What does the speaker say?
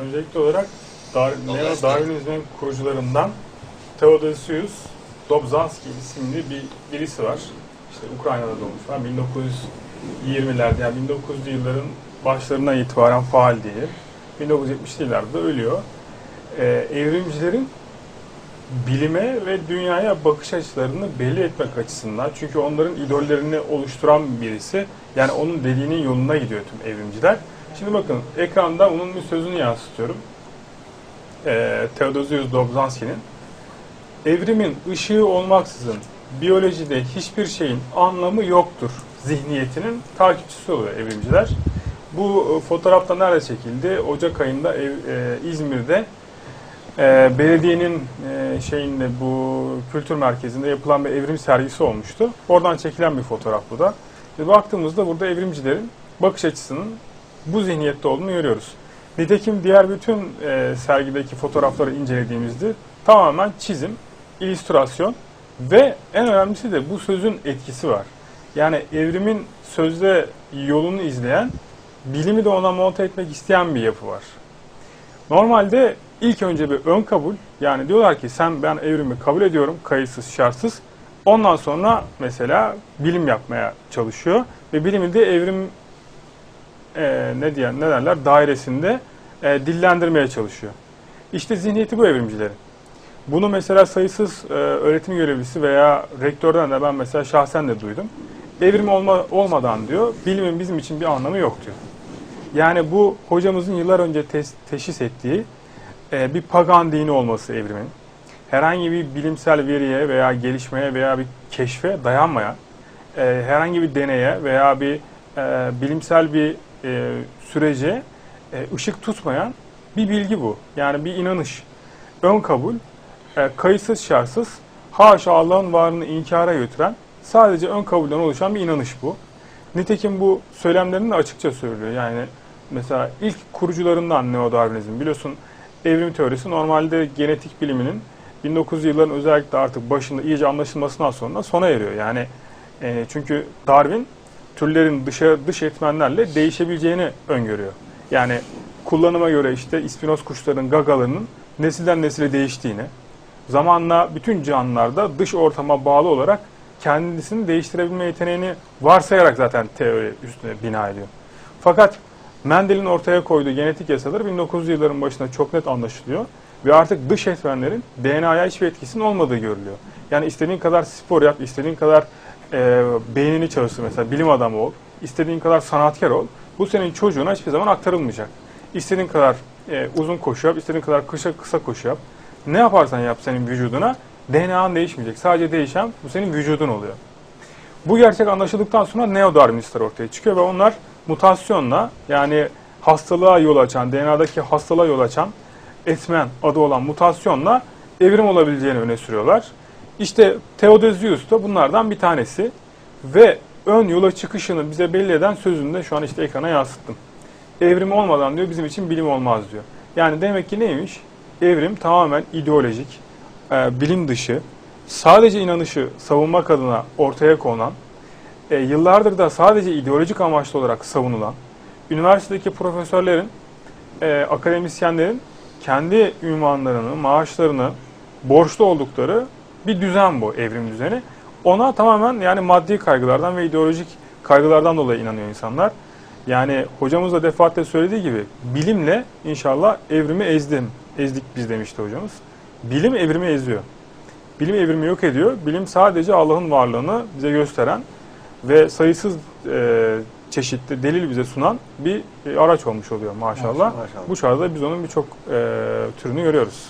Öncelikli olarak Dar Neo Darwinizmin kurucularından Theodosius Dobzhansky isimli bir birisi var. İşte Ukrayna'da doğmuş var. 1920'lerde yani 1900'lü yılların başlarından itibaren faal diye. 1970'li yıllarda da ölüyor. Ee, evrimcilerin bilime ve dünyaya bakış açılarını belli etmek açısından çünkü onların idollerini oluşturan birisi yani onun dediğinin yoluna gidiyor tüm evrimciler. Şimdi bakın ekranda onun bir sözünü yansıtıyorum. Ee, Theodosius Dobzhansky'nin evrimin ışığı olmaksızın biyolojide hiçbir şeyin anlamı yoktur zihniyetinin takipçisi oluyor evrimciler. Bu e, fotoğrafta nerede çekildi? Ocak ayında ev- e, İzmir'de e, belediyenin e, şeyinde bu kültür merkezinde yapılan bir evrim sergisi olmuştu. Oradan çekilen bir fotoğraf bu da. Ve baktığımızda burada evrimcilerin bakış açısının bu zihniyette olduğunu görüyoruz. Nitekim diğer bütün e, sergideki fotoğrafları incelediğimizde tamamen çizim, illüstrasyon ve en önemlisi de bu sözün etkisi var. Yani evrimin sözde yolunu izleyen, bilimi de ona monte etmek isteyen bir yapı var. Normalde ilk önce bir ön kabul, yani diyorlar ki sen ben evrimi kabul ediyorum, kayıtsız, şartsız. Ondan sonra mesela bilim yapmaya çalışıyor ve bilimi de evrim e, ne diyen ne derler dairesinde e, dillendirmeye çalışıyor. İşte zihniyeti bu evrimcilerin. Bunu mesela sayısız e, öğretim görevlisi veya rektörden de ben mesela şahsen de duydum. Evrim olma, olmadan diyor, bilimin bizim için bir anlamı yok diyor. Yani bu hocamızın yıllar önce tes- teşhis ettiği e, bir pagan dini olması evrimin. Herhangi bir bilimsel veriye veya gelişmeye veya bir keşfe dayanmayan, e, herhangi bir deneye veya bir e, bilimsel bir e, sürece e, ışık tutmayan bir bilgi bu. Yani bir inanış. Ön kabul, e, kayıtsız şartsız, haşa Allah'ın varlığını inkara götüren sadece ön kabulden oluşan bir inanış bu. Nitekim bu söylemlerini de açıkça söylüyor. Yani mesela ilk kurucularından Neo-Darwinizm biliyorsun evrim teorisi normalde genetik biliminin 1900 yılların özellikle artık başında iyice anlaşılmasından sonra sona eriyor. Yani e, çünkü Darwin türlerin dışa, dış etmenlerle değişebileceğini öngörüyor. Yani kullanıma göre işte ispinoz kuşların gagalarının nesilden nesile değiştiğini, zamanla bütün canlılarda dış ortama bağlı olarak kendisini değiştirebilme yeteneğini varsayarak zaten teori üstüne bina ediyor. Fakat Mendel'in ortaya koyduğu genetik yasaları 1900 yılların başında çok net anlaşılıyor ve artık dış etmenlerin DNA'ya hiçbir etkisinin olmadığı görülüyor. Yani istediğin kadar spor yap, istediğin kadar e, beynini çalıştır mesela bilim adamı ol, istediğin kadar sanatkar ol. Bu senin çocuğuna hiçbir zaman aktarılmayacak. İstediğin kadar e, uzun koşu yap, istediğin kadar kısa kısa koşu yap. Ne yaparsan yap senin vücuduna DNA'n değişmeyecek. Sadece değişen bu senin vücudun oluyor. Bu gerçek anlaşıldıktan sonra neo-Darwinistler ortaya çıkıyor ve onlar mutasyonla yani hastalığa yol açan, DNA'daki hastalığa yol açan etmen adı olan mutasyonla evrim olabileceğini öne sürüyorlar. İşte Theodosius da bunlardan bir tanesi ve ön yola çıkışını bize belli eden sözünü de şu an işte ekrana yansıttım. Evrim olmadan diyor bizim için bilim olmaz diyor. Yani demek ki neymiş? Evrim tamamen ideolojik, e, bilim dışı, sadece inanışı savunmak adına ortaya konan, e, yıllardır da sadece ideolojik amaçlı olarak savunulan, üniversitedeki profesörlerin, e, akademisyenlerin kendi ünvanlarını, maaşlarını borçlu oldukları bir düzen bu evrim düzeni. Ona tamamen yani maddi kaygılardan ve ideolojik kaygılardan dolayı inanıyor insanlar. Yani hocamız da defaatle söylediği gibi bilimle inşallah evrimi ezdim, ezdik biz demişti hocamız. Bilim evrimi eziyor. Bilim evrimi yok ediyor. Bilim sadece Allah'ın varlığını bize gösteren ve sayısız e, çeşitli delil bize sunan bir e, araç olmuş oluyor maşallah. Maşallah. Bu çağda biz onun birçok e, türünü görüyoruz.